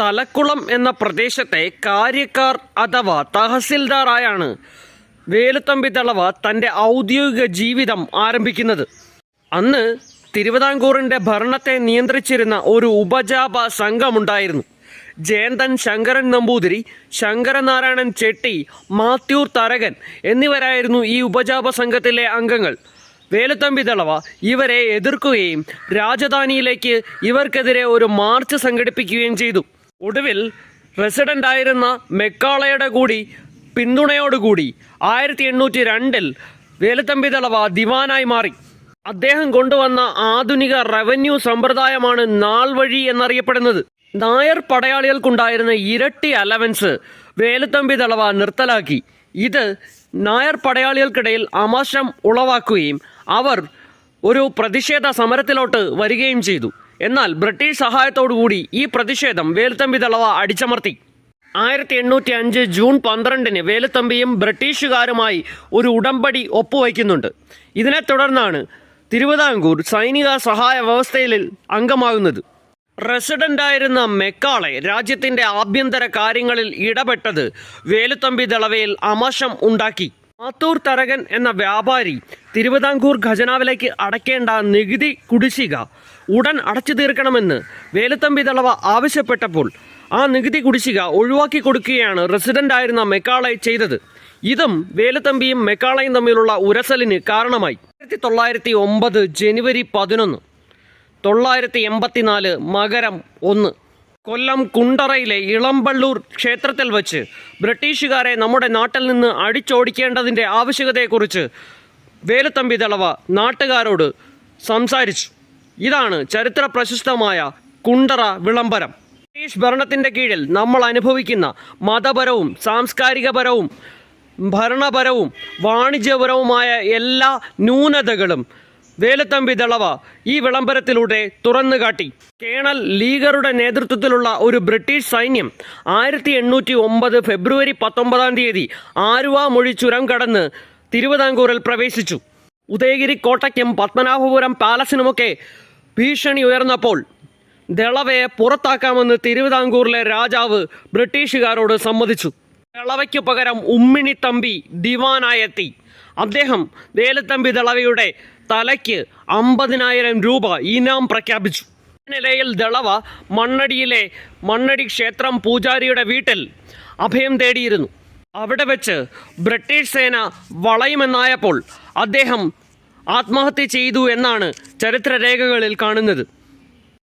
തലക്കുളം എന്ന പ്രദേശത്തെ കാര്യക്കാർ അഥവാ തഹസിൽദാറായാണ് വേലുത്തമ്പി തളവ തന്റെ ഔദ്യോഗിക ജീവിതം ആരംഭിക്കുന്നത്. അന്ന് തിരുവിതാംകൂറിന്റെ ഭരണത്തെ നിയന്ത്രിച്ചിരുന്ന ഒരു ഉപജാപ സംഘമുണ്ടായിരുന്നു. ജയന്തൻ ശങ്കരൻ നമ്പൂതിരി ശങ്കരനാരായണൻ ചെട്ടി മാത്യൂർ തരകൻ എന്നിവരായിരുന്നു ഈ ഉപജാപ സംഘത്തിലെ അംഗങ്ങൾ. വേലുത്തമ്പി തളവ ഇവരെ എതിർക്കുകയും രാജധാനിയിലേക്ക് ഇവർക്കെതിരെ ഒരു മാർച്ച് സംഘടിപ്പിക്കുകയും ചെയ്തു. ഒടുവിൽ റെസിഡന്റ് ആയിരുന്ന മെക്കാളയുടെ കൂടി പിന്തുണയോടുകൂടി ആയിരത്തി എണ്ണൂറ്റി രണ്ടിൽ വേലുത്തമ്പി തളവ ദിവാനായി മാറി. അദ്ദേഹം കൊണ്ടുവന്ന ആധുനിക റവന്യൂ സമ്പ്രദായമാണ് നാൾ വഴി എന്നറിയപ്പെടുന്നത്. നായർ പടയാളികൾക്കുണ്ടായിരുന്ന ഇരട്ടി അലവൻസ് വേലുത്തമ്പി തളവ നിർത്തലാക്കി. ഇത് നായർ പടയാളികൾക്കിടയിൽ അമർഷം ഉളവാക്കുകയും അവർ ഒരു പ്രതിഷേധ സമരത്തിലോട്ട് വരികയും ചെയ്തു. എന്നാൽ ബ്രിട്ടീഷ് സഹായത്തോടുകൂടി ഈ പ്രതിഷേധം വേലുത്തമ്പി തളവ അടിച്ചമർത്തി. ആയിരത്തി എണ്ണൂറ്റി അഞ്ച് ജൂൺ പന്ത്രണ്ടിന് വേലുത്തമ്പിയും ബ്രിട്ടീഷുകാരുമായി ഒരു ഉടമ്പടി ഒപ്പുവയ്ക്കുന്നുണ്ട്. ഇതിനെ തുടർന്നാണ് തിരുവിതാംകൂർ സൈനിക സഹായ വ്യവസ്ഥയിൽ അംഗമാകുന്നത്. റെസിഡന്റായിരുന്ന മെക്കാളെ രാജ്യത്തിന്റെ ആഭ്യന്തര കാര്യങ്ങളിൽ ഇടപെട്ടത് വേലുത്തമ്പി ദളവയിൽ അമർഷം ഉണ്ടാക്കി. മാത്തൂർ തരകൻ എന്ന വ്യാപാരി തിരുവിതാംകൂർ ഖജനാവിലേക്ക് അടയ്ക്കേണ്ട നികുതി കുടിശ്ശിക ഉടൻ അടച്ചു തീർക്കണമെന്ന് വേലുത്തമ്പി തളവ ആവശ്യപ്പെട്ടപ്പോൾ ആ നികുതി കുടിശ്ശിക ഒഴിവാക്കി കൊടുക്കുകയാണ് റെസിഡന്റായിരുന്ന മെക്കാളെ ചെയ്തത്. ഇതും വേലുത്തമ്പിയും മെക്കാളയും തമ്മിലുള്ള ഉരസലിന് കാരണമായി. ആയിരത്തി തൊള്ളായിരത്തി ഒമ്പത് ജനുവരി പതിനൊന്ന്. തൊള്ളായിരത്തി എൺപത്തിനാല് മകരം ഒന്ന്. കൊല്ലം കുണ്ടറയിലെ ഇളമ്പള്ളൂർ ക്ഷേത്രത്തിൽ വച്ച് ബ്രിട്ടീഷുകാരെ നമ്മുടെ നാട്ടിൽ നിന്ന് അടിച്ചോടിക്കേണ്ടതിന്റെ ആവശ്യകതയെക്കുറിച്ച് വേലുത്തമ്പി ദളവ നാട്ടുകാരോട് സംസാരിച്ചു. ഇതാണ് ചരിത്ര പ്രശസ്തമായ കുണ്ടറ വിളംബരം. ബ്രിട്ടീഷ് ഭരണത്തിന്റെ കീഴിൽ നമ്മൾ അനുഭവിക്കുന്ന മതപരവും സാംസ്കാരികപരവും ഭരണപരവും വാണിജ്യപരവുമായ എല്ലാ ന്യൂനതകളും വേലുത്തമ്പി ദളവ ഈ വിളംബരത്തിലൂടെ തുറന്നു കാട്ടി കേണൽ ലീഗറുടെ നേതൃത്വത്തിലുള്ള ഒരു ബ്രിട്ടീഷ് സൈന്യം ആയിരത്തി എണ്ണൂറ്റി ഒമ്പത് ഫെബ്രുവരി പത്തൊമ്പതാം തീയതി ആരുവ മൊഴി ചുരം കടന്ന് തിരുവിതാംകൂറിൽ പ്രവേശിച്ചു. ഉദയഗിരി കോട്ടയ്ക്കും പത്മനാഭപുരം പാലസിനുമൊക്കെ ഭീഷണി ഉയർന്നപ്പോൾ ദളവയെ പുറത്താക്കാമെന്ന് തിരുവിതാംകൂറിലെ രാജാവ് ബ്രിട്ടീഷുകാരോട് സമ്മതിച്ചു. ദളവയ്ക്കു പകരം ഉമ്മിണി തമ്പി ദിവാനായെത്തി. അദ്ദേഹം വേലുത്തമ്പി ദളവയുടെ തലയ്ക്ക് അമ്പതിനായിരം രൂപ ഇനാം പ്രഖ്യാപിച്ചു. നിലയിൽ ദളവ മണ്ണടിയിലെ മണ്ണടി ക്ഷേത്രം പൂജാരിയുടെ വീട്ടിൽ അഭയം തേടിയിരുന്നു. അവിടെ വെച്ച് ബ്രിട്ടീഷ് സേന വളയുമെന്നായപ്പോൾ അദ്ദേഹം ആത്മഹത്യ ചെയ്തു എന്നാണ് ചരിത്രരേഖകളിൽ കാണുന്നത്.